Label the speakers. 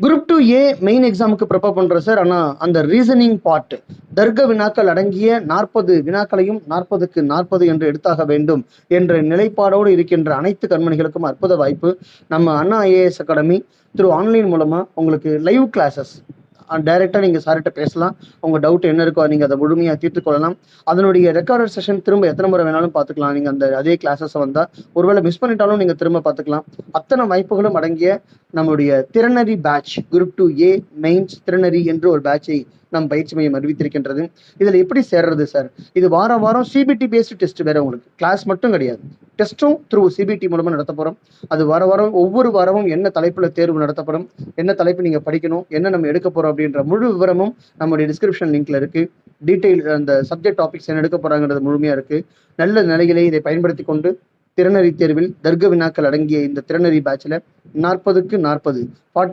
Speaker 1: Group two A main எக்ஸாமுக்கு prepare பண்ணுறேன் sir ஆனால் அந்த ரீசனிங் பார்ட் தர்க்க வினாக்கள் அடங்கிய நாற்பது வினாக்களையும் நாற்பதுக்கு நாற்பது என்று எடுத்தாக வேண்டும் என்ற நிலைப்பாடோடு இருக்கின்ற அனைத்து கண்மணிகளுக்கும் அற்புத வாய்ப்பு. நம்ம Anna IAS academy through online மூலமாக உங்களுக்கு லைவ் கிளாஸஸ் டைரெக்டாக நீங்கள் சார்கிட்ட பேசலாம். உங்கள் டவுட் என்ன இருக்கோ நீங்கள் அதை முழுமையாக தீர்த்துக்கொள்ளலாம் அதனுடைய ரெக்கார்டட் செஷன் திரும்ப எத்தனை முறை வேணாலும் பார்த்துக்கலாம். நீங்கள் அந்த அதே கிளாஸஸ் வந்தால் ஒருவேளை மிஸ் பண்ணிட்டாலும் நீங்கள் திரும்ப பார்த்துக்கலாம். அத்தனை வாய்ப்புகளும் அடங்கிய நம்முடைய திறனறி batch group two A mains திறனறி என்று ஒரு பேட்சை நம் பயிற்சி மையம் அறிவித்திருக்கின்றது. இதில் எப்படி சேர்றது சார் இது வாரம் வாரம் சிபிடி பேஸ்டு டெஸ்ட் வேற உங்களுக்கு. கிளாஸ் மட்டும் கிடையாது. டெஸ்ட்டும் த்ரூ சிபிடி மூலமாக நடத்த போகிறோம் அது வர வாரம் ஒவ்வொரு வாரமும் என்ன தலைப்பில் தேர்வு நடத்தப்படும் என்ன தலைப்பு நீங்கள் படிக்கணும் என்ன நம்ம எடுக்க போகிறோம் அப்படின்ற முழு விவரமும் நம்முடைய டிஸ்கிரிப்ஷன் லிங்க்ல இருக்குது டீட்டெயில் அந்த சப்ஜெக்ட் டாபிக்ஸ் என்ன எடுக்க போகிறாங்கிறது முழுமையாக இருக்குது நல்ல நிலைகளை இதை பயன்படுத்தி கொண்டு திறனறி தேர்வில் தர்க்க வினாக்கள் அடங்கிய இந்த திறனறி பேட்சில் நாற்பதுக்கு நாற்பது.